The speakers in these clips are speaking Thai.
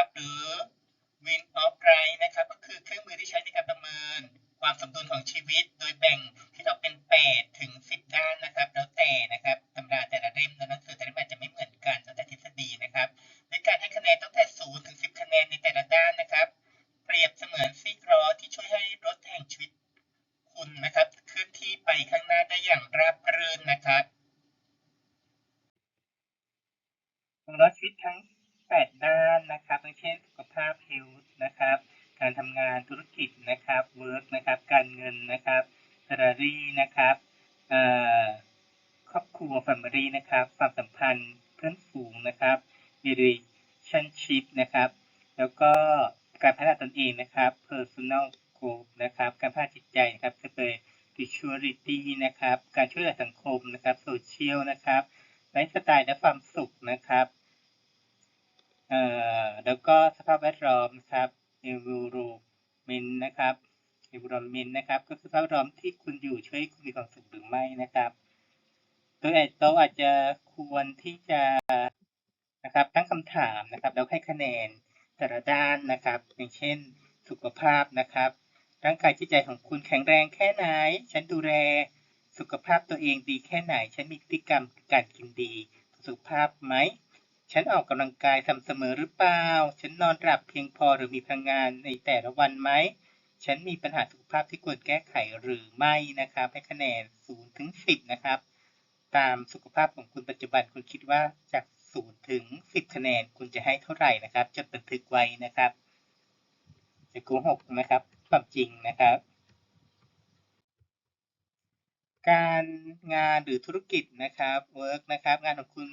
นะครับ หรือ Win of Life นะครับ ก็คือเครื่องมือที่ใช้ในการประเมิน ความสมดุลของชีวิต โดยแบ่งที่ออกเป็น8ถึง 10 ด้านนะครับ แล้วแต่นะครับตำราแต่ละเล่มและหนังสือแต่ละเล่มจะไม่เหมือนกันแล้วแต่ทฤษฎีนะครับโดยการให้คะแนนตั้งแต่0ถึง 10 คะแนนในแต่ละด้านนะครับ เปรียบเสมือนซีกล้อที่ช่วยให้รถแห่งชีวิตคุณนะครับเคลื่อนที่ไปข้างหน้าได้อย่างราบรื่นนะครับวงล้อชีวิตทั้ง 8 ด้านนะครับอย่างเช่นสุขภาพ health นะครับ การทำงานธุรกิจนะครับ work เงินนะครับ salary นะครับครอบครัว family นะครับความสัมพันธ์เพื่อนฝูงนะครับ relationship นะครับ แล้วก็การพัฒนาตนเองนะครับ personal growth นะครับ การพัฒนาจิตใจนะครับจะเป็น spirituality นะครับ การช่วยเหลือสังคมนะครับ social นะครับไลฟ์สไตล์และความสุขนะครับเอ่อแล้วก็สภาพแวดล้อมนะครับ environment นะครับ environment นะครับ ก็คือสภาพแวดล้อมที่คุณอยู่ช่วยให้คุณมีความสุขหรือไม่นะครับ โดยเราอาจจะควรที่จะนะครับตั้งคำถามนะครับแล้วให้คะแนนแต่ละด้านนะครับ อย่างเช่น สุขภาพนะครับ ร่างกายจิตใจของคุณแข็งแรงแค่ไหน ฉันดูแลสุขภาพตัวเองดีแค่ไหน ฉันมีพฤติกรรมการกินดีสุขภาพไหม ฉันออกกำลังกายสม่ำเสมอหรือเปล่า ฉันนอนหลับเพียงพอหรือมีพลังงานในแต่ละวันไหม ฉันมีปัญหาสุขภาพที่ควรแก้ไขหรือไม่นะครับ ให้คะแนน0ถึง10 นะครับ ตามสุขภาพของคุณปัจจุบันคุณคิดว่าจาก0ถึง 10 คะแนนคุณจะให้เท่าไหร่นะครับ จดบันทึกไว้นะครับจะโกหกนะครับความจริงนะครับ การงานหรือธุรกิจนะครับ work นะครับ งานของคุณ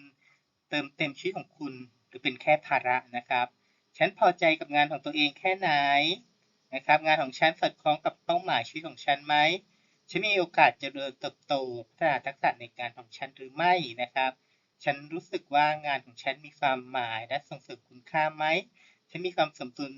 เติมเต็มชีวิตของคุณ หรือเป็นแค่ภาระนะครับ ฉันพอใจกับงานของตัวเองแค่ไหน นะครับ งานของฉันสอดคล้องกับเป้าหมายชีวิตของฉันไหมฉันมีโอกาสจเจริญเติบโตพัฒนาทักษะในงานของฉันหรือไม่นะครับ ฉันรู้สึกว่างานของฉันมีความหมายและส่งเสริมคุณค่าไหม ฉันมีความสมดุล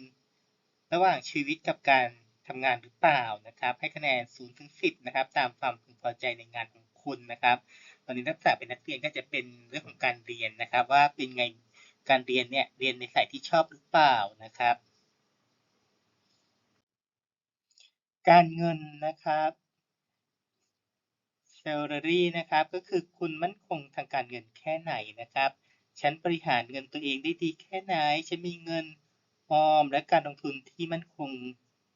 ระหว่างชีวิตกับการทำงานหรือเปล่านะครับ ให้คะแนน0ถึง10นะครับ ตามความพึงพอใจในงานของคุณนะครับ ตอนนี้นักศึกษาเป็นนักเรียนก็จะเป็นเรื่องของการเรียนนะครับ ว่าเป็นไงการเรียนเนี่ยเรียนในสายที่ชอบหรือเปล่านะครับ การเงินนะครับ salary นะครับ ก็คือคุณมั่นคงทางการเงินแค่ไหนนะครับ ฉันบริหารเงินตัวเองได้ดีแค่ไหน ฉันมีเงินออมและการลงทุนที่มั่นคง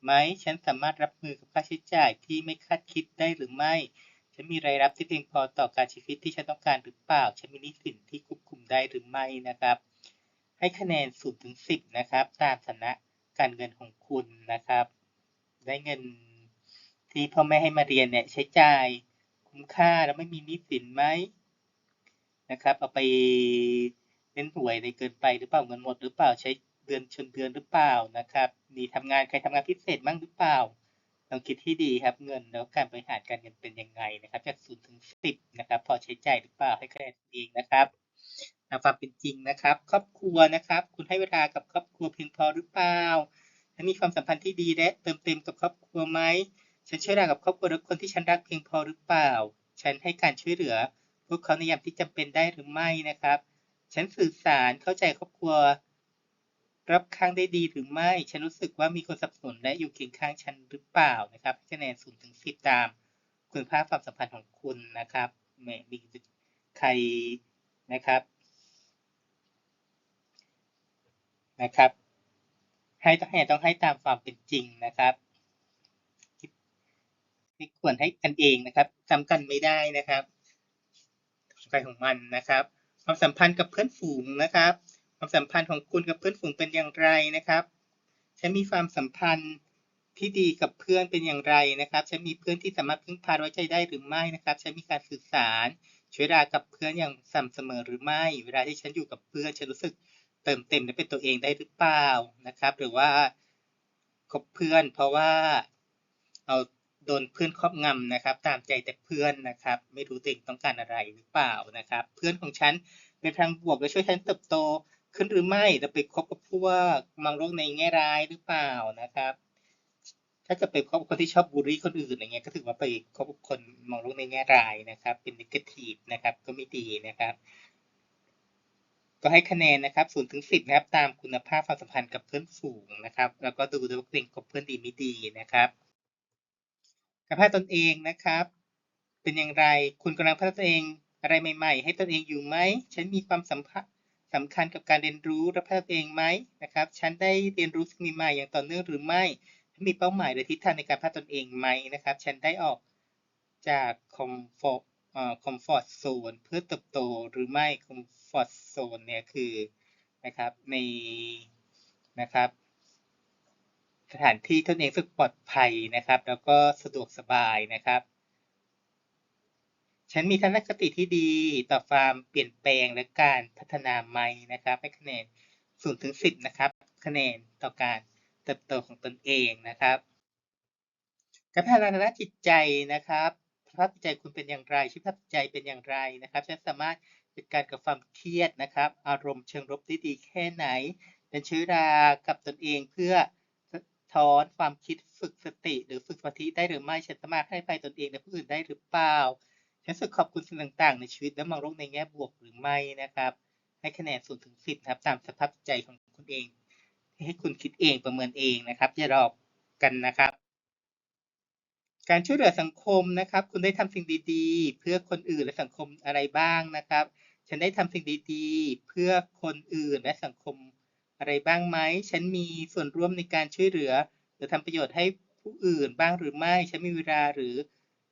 ไหม ฉันสามารถรับมือกับค่าใช้จ่ายที่ไม่คาดคิดได้หรือไม่ ฉันมีรายรับที่เพียงพอต่อการชีวิตที่ฉันต้องการหรือเปล่า ฉันมีหนี้สินที่ควบคุมได้หรือไม่นะครับ ให้คะแนน0ถึง10 นะครับ ตามฐานะการเงินของคุณนะครับ ได้เงินที่พ่อแม่ให้มาเรียนเนี่ยใช้จ่ายคุ้มค่าแล้วไม่มีนี้สินไหมนะครับเอาไปเล่นหวยอะไรเกินไปหรือเปล่าเงินหมดหรือเปล่าใช้เดือนชนเดือนหรือเปล่านะครับ มีทำงานใครทำงานพิเศษบ้างหรือเปล่าลองคิดที่ดีครับเงินแล้วการบริหารการเงินเป็นยังไงนะครับจาก0ถึง10นะครับ พอใช้จ่ายหรือเปล่าให้คะแนนเองนะครับตาความเป็นจริงนะครับ ครอบครัวนะครับ คุณให้เวลากับครอบครัวเพียงพอหรือเปล่า และมีความสัมพันธ์ที่ดีและเติมเต็มกับครอบครัวไหม ฉันช่วยเหลือกับครอบครัวและคนที่ฉันรักเพียงพอหรือเปล่า ฉันให้การช่วยเหลือ พวกเขาในยามที่จำเป็นได้หรือไม่นะครับ ฉันสื่อสารเข้าใจครอบครัว รับข้างได้ดีหรือไม่ ฉันรู้สึกว่ามีคนสนับสนุนและอยู่เคียงข้างฉันหรือเปล่านะครับคะแนน0ถึง10 ตาม คุณภาพความสัมพันธ์ของคุณนะครับแหมมีใครนะครับนะครับ ให้ต้องให้ต้องให้ตามความเป็นจริงนะครับไม่ควรให้กันเองนะครับจำกันไม่ได้นะครับใครของมันนะครับ ความสัมพันธ์กับเพื่อนฝูงนะครับ ความสัมพันธ์ของคุณกับเพื่อนฝูงเป็นอย่างไรนะครับฉันมีความสัมพันธ์ที่ดีกับเพื่อนเป็นอย่างไรนะครับฉันมีเพื่อนที่สามารถพึ่งพาไว้ใจได้หรือไม่นะครับฉันมีการสื่อสารช่วยเวลากับเพื่อนอย่างสม่ำเสมอหรือไม่ เวลาที่ฉันอยู่กับเพื่อนฉันรู้สึก เติมเต็มและเป็นตัวเองได้หรือเปล่านะครับ หรือว่าคบเพื่อนเพราะว่าเอาโดนเพื่อนครอบงำนะครับ ตามใจแต่เพื่อนนะครับ ไม่รู้ตัวเองต้องการอะไรหรือเปล่านะครับ เพื่อนของฉันเป็นทางบวกและช่วยฉันเติบโตขึ้นหรือไม่จะไปคบกับพวกมองโลกในแง่ร้ายหรือเปล่านะครับ ถ้าเกิดไปคบคนที่ชอบบูลลี่คนอื่นอย่างเงี้ยก็ถือว่าไปคบคนมองโลกในแง่ร้ายนะครับ เป็นนิเกทีฟนะครับ ก็ไม่ดีนะครับ ก็ให้คะแนนนะครับ0ถึง10นะครับตามคุณภาพความสัมพันธ์กับเพื่อนฝูงนะครับ แล้วก็ดูด้วยว่าตัวเองคบเพื่อนดีไม่ดีนะครับการพัฒนาตนเองนะครับ เป็นอย่างไรคุณกำลังพัฒนาตัวเองอะไรใหม่ ๆ ให้ตนเองอยู่ไหมฉันมีความสำคัญสำคัญกับการเรียนรู้และพัฒนาตัวเองไหมนะครับ ฉันได้เรียนรู้สิ่งใหม่ๆอย่างต่อเนื่องหรือไม่ฉันมีเป้าหมายหรือทิศทางในการพัฒนาตนเองไหมนะครับ ฉันได้ออกจากคอมฟอร์ต คอมฟอร์ตโซนเพื่อเติบโตหรือไม่คอมฟอร์ตโซนเนี่ยคือนะครับในนะครับสถานที่ตนเองสึกปลอดภัยนะครับ แล้วก็สะดวกสบายนะครับ ฉันมีทัศนคติที่ดีต่อความเปลี่ยนแปลงและการพัฒนาไหม่นะครับให้คะแนน0ถึง10นะครับ คะแนนต่อการเติบโตของตนเองนะครับ การพัฒนาทางด้านจิตใจนะครับ ภาพจิตใจคุณเป็นอย่างไรชีวิตภาพจิตใจเป็นอย่างไรนะครับฉันสามารถจัดการกับความเครียดนะครับ อารมณ์เชิงลบได้ดีแค่ไหน เป็นเชื้อรากับตนเองเพื่อสะท้อนความคิดฝึกสติ หรือฝึกสมาธิได้หรือไม่ฉันสามารถให้ไปตนเองและผู้อื่นได้หรือเปล่าฉันสึกขอบคุณสิ่งต่างๆ ในชีวิตและมองโลกในแง่บวกหรือไม่นะครับ ให้คะแนน0ถึง10นะครับตามสภาพใจของคุณเอง ให้คุณคิดเองประเมินเองนะครับอย่าหลอกันนะครับ การช่วยเหลือสังคมนะครับ คุณได้ทำสิ่งดีๆ เพื่อคนอื่นและสังคมอะไรบ้างนะครับ ฉันได้ทำสิ่งดีๆ เพื่อคนอื่นและสังคมอะไรบ้างไหม ฉันมีส่วนร่วมในการช่วยเหลือ หรือทำประโยชน์ให้ผู้อื่นบ้างหรือไม่ ฉันมีเวลาหรือ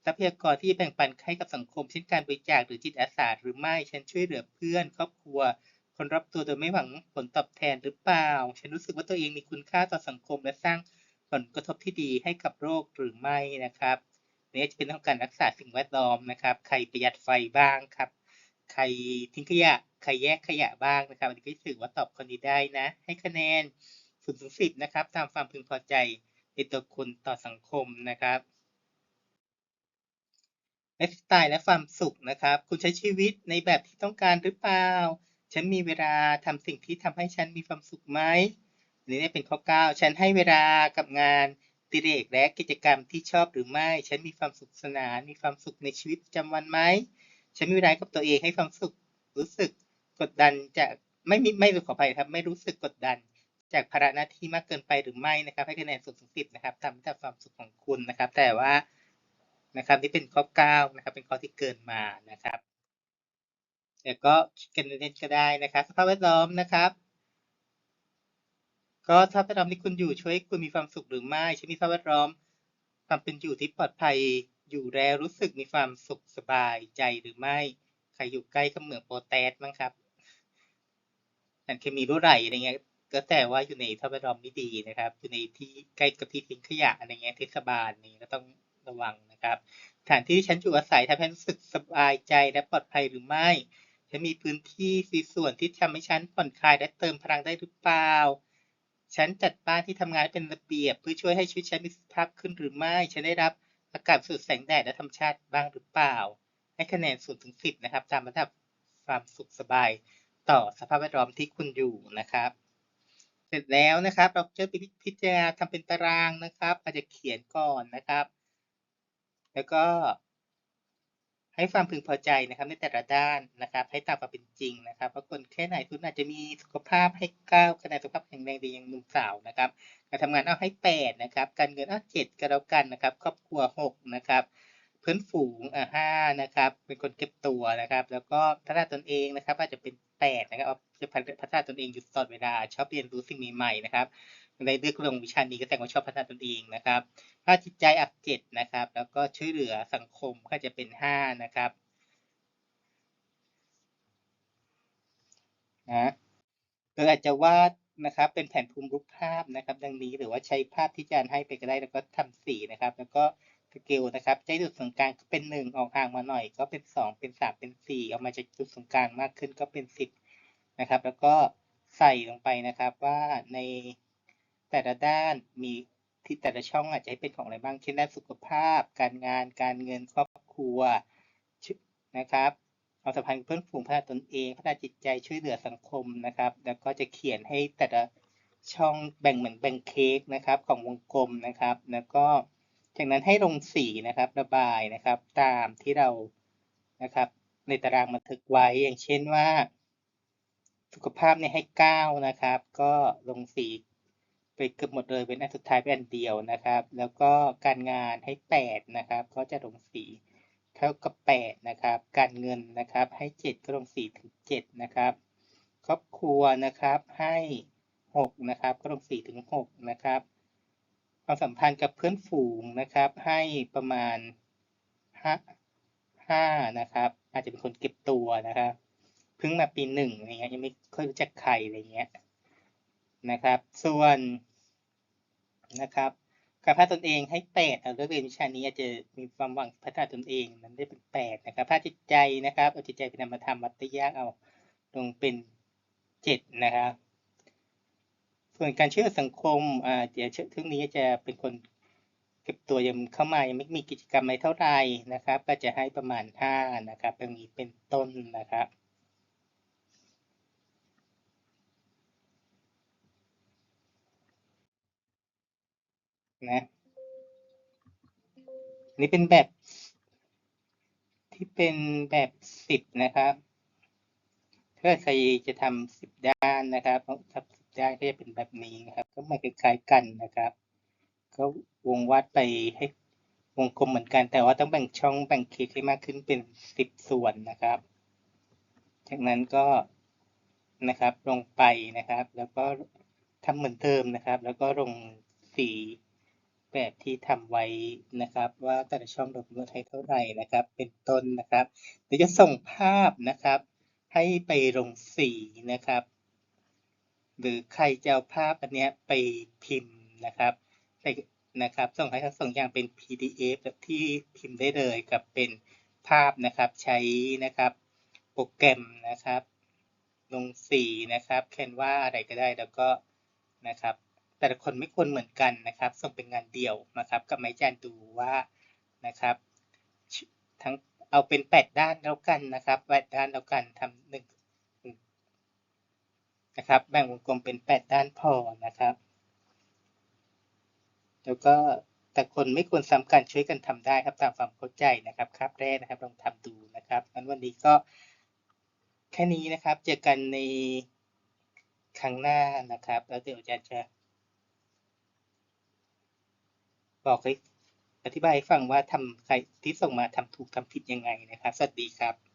ทรัพยากรที่จะแบ่งปันให้กับสังคม เช่นการบริจาคหรือจิตอาสาหรือไม่ ฉันช่วยเหลือเพื่อนครอบครัว คนรอบตัวโดยไม่หวังผลตอบแทนหรือเปล่า ฉันรู้สึกว่าตัวเองมีคุณค่าต่อสังคมและสร้าง ผลกระทบที่ดีให้กับโลกหรือไม่นะครับนี่จะเป็นเรื่องการรักษาสิ่งแวดล้อมนะครับ ใครประหยัดไฟบ้างครับ ใครทิ้งขยะ ใครแยกขยะบ้างนะครับ อันนี้ก็ถือว่าตอบคนนี้ได้นะ ให้คะแนน0ถึง10นะครับ ตามความพึงพอใจในตัวคุณต่อสังคมนะครับไลฟ์สไตล์และความสุขนะครับ คุณใช้ชีวิตในแบบที่ต้องการหรือเปล่า ฉันมีเวลาทำสิ่งที่ทำให้ฉันมีความสุขไหม อันนี้เป็นข้อ 9 ฉันให้เวลากับงานติเรกและกิจกรรมที่ชอบหรือไม่ ฉันมีความสุขสนาน มีความสุขในชีวิตประจำวันไหม ฉันมีเวลากับตัวเองให้ความสุข รู้สึกกดดันจากไม่มีไม่ขออภัยครับ ไม่รู้สึกกดดัน จากภาระหน้าที่มากเกินไปหรือไม่นะครับ ให้คะแนน0ถึง10นะครับตามแต่ความสุขของคุณนะครับ แต่ว่านะครับนี่เป็นข้อ 9 นะครับ เป็นข้อที่เกินมานะครับแต่ก็คิดกันเล่นก็ได้นะครับสภาพแวดล้อมนะครับ ก็สภาพแวดล้อมที่คุณอยู่ช่วยให้คุณมีความสุขหรือไม่ฉันมีสภาพแวดล้อมความเป็นอยู่ที่ปลอดภัยอยู่แล้วรู้สึกมีความสุขสบายใจหรือไม่ ใครอยู่ใกล้กับเหมืองโปรแตสมั้งครับสารเคมีรั่วไหลอะไรเงี้ยก็แต่ว่าอยู่ในสภาพแวดล้อมไม่ดีนะครับ อยู่ในที่ใกล้กับที่ทิ้งขยะอะไรเงี้ยเทศบาลนี่ก็ต้องระวังนะครับสถานที่ที่ฉันอยู่อาศัยทำให้รู้สึกสบายใจและปลอดภัยหรือไม่ฉันมีพื้นที่สีส่วนที่ทำให้ฉันผ่อนคลายและเติมพลังได้หรือเปล่า ฉันจัดบ้านที่ทำงานเป็นระเบียบ เพื่อช่วยให้ชีวิตฉันมีสภาพขึ้นหรือไม่ ฉันได้รับอากาศสูดแสงแดดและธรรมชาติบ้างหรือเปล่า ให้คะแนน0ถึง10นะครับ ตามระดับความสุขสบายต่อสภาพแวดล้อมที่คุณอยู่นะครับ เสร็จแล้วนะครับ เราจะไปพิจารณาทำเป็นตารางนะครับ อาจจะเขียนก่อนนะครับ แล้วก็ ให้ความพึงพอใจนะครับในแต่ละด้านนะครับ ให้ตามความเป็นจริงนะครับว่าคนแค่ไหนคุณอาจจะมีสุขภาพให้9คะแนนสุขภาพแข็งแรงดีอย่างหนุ่มสาวนะครับการทำงานเอาให้8นะครับ การเงินเอา7ก็แล้วกันนะครับครอบครัว6นะครับเพื่อนฝูงอะ5นะครับ เป็นคนเก็บตัวนะครับ แล้วก็พัฒนาตนเองนะครับ อาจจะเป็น8นะครับเอาจะพัฒนาตนเองอยู่ตลอดเวลาชอบเรียนรู้สิ่งใหม่ๆนะครับ ในเลือกลงวิชานี้ก็แต่งว่าชอบพัฒนาตนเองนะครับถ้าจิตใจอักเจ็ดนะครับ แล้วก็ช่วยเหลือสังคมก็จะเป็นห้านะครับนะโดยอาจจะวาดนะครับ เป็นแผนภูมิรูปภาพนะครับ ดังนี้หรือว่าใช้ภาพที่อาจารย์ให้ไปก็ได้แล้วก็ทำสีนะครับ แล้วก็สเกลนะครับใจจุดศูนย์กลางก็เป็นหนึ่งออกห่างมาหน่อย ก็เป็นสองเป็นสามเป็นสี่ออกมาจากจุดศูนย์กลางมากขึ้นก็เป็นสิบนะครับ แล้วก็ใส่ลงไปนะครับว่าใน แต่ละด้านมีที่แต่ละช่องอาจจะให้เป็นของอะไรบ้าง เช่นด้านสุขภาพ การงาน การเงิน ครอบครัวนะครับความสัมพันธ์เพื่อนฝูงพัฒนาตนเองพัฒนาจิตใจช่วยเหลือสังคมนะครับ แล้วก็จะเขียนให้แต่ละช่องแบ่งเหมือนแบ่งเค้กนะครับ ของวงกลมนะครับ แล้วก็จากนั้นให้ลงสีนะครับระบายนะครับ ตามที่เรานะครับ ในตารางบันทึกไว้อย่างเช่นว่า สุขภาพเนี่ยให้เก้านะครับ ก็ลงสี ไปเกือบหมดเลยเป็นอันสุดท้ายเป็นอันเดียวนะครับ แล้วก็การงานให้แปดนะครับ ก็จะลงสีเท่ากับแปดนะครับ การเงินนะครับให้เจ็ดก็ลงสีถึงเจ็ดนะครับ ครอบครัวนะครับให้หกนะครับก็ลงสีถึงหกนะครับ ความสัมพันธ์กับเพื่อนฝูงนะครับ ให้ประมาณห้าห้านะครับ อาจจะเป็นคนเก็บตัวนะครับเพิ่งมาปีหนึ่งอะไรเงี้ยยังไม่ค่อยรู้จักใครอะไรเงี้ยนะครับ ส่วน นะครับการพัฒนาตนเองให้แปดเอาเลือกเรียนวิชานี้อาจจะมีความหวังพัฒนาตนเองนั้นได้เป็นแปดนะครับถ้าจิตใจนะครับเอาจิตใจเป็นนามธรรมมัตยากเอาลงเป็นเจ็ดนะครับ ส่วนการช่วยเหลือสังคมอ่าเดี๋ยวช่วงนี้จะเป็นคนเก็บตัวยังเข้ามายังไม่มีกิจกรรมอะไรเท่าไหร่นะครับ ก็จะให้ประมาณห้านะครับตรงนี้เป็นต้นนะครับ นะนี่เป็นแบบที่เป็นแบบสิบนะครับถ้าใครจะทำสิบด้านนะครับทำสิบด้านก็จะเป็นแบบนี้นะครับ ก็มาคล้ายๆกันนะครับ ก็วงวัดไปให้วงกลมเหมือนกันแต่ว่าต้องแบ่งช่องแบ่งเค้กให้มากขึ้นเป็นสิบส่วนนะครับ จากนั้นก็นะครับลงไปนะครับ แล้วก็ทำเหมือนเดิมนะครับ แล้วก็ลงสี แบบที่ทำไว้นะครับ ว่าแต่ละช่องเรากำหนดให้เท่าไหร่นะครับ เป็นต้นนะครับเดี๋ยวจะส่งภาพนะครับ ให้ไปลงสีนะครับ หรือใครจะเอาภาพอันเนี้ยไปพิมพ์นะครับไปนะครับ ส่งให้ทั้งสองอย่างเป็น PDF แบบที่พิมพ์ได้เลยกับเป็นภาพนะครับใช้นะครับโปรแกรมนะครับ ลงสีนะครับแคนวาอะไรก็ได้แล้วก็นะครับ แต่ละคนไม่ควรเหมือนกันนะครับ ส่งเป็นงานเดี่ยวนะครับกับไม้จานดูว่านะครับ ทั้งเอาเป็นแปดด้านแล้วกันนะครับแปดด้านแล้วกันทำหนึ่งนะครับแบ่งวงกลมเป็นแปดด้านพอนะครับ แล้วก็แต่คนไม่ควรซ้ำกันช่วยกันทำได้ครับตามความเข้าใจนะครับคราบแรกนะครับลองทำดูนะครับงั้นวันนี้ก็แค่นี้นะครับ เจอกันในครั้งหน้านะครับ แล้วเดี๋ยวอาจารย์จะ บอกให้อธิบายให้ฟังว่าทำใครที่ส่งมาทำถูกทำผิดยังไงนะครับ สวัสดีครับ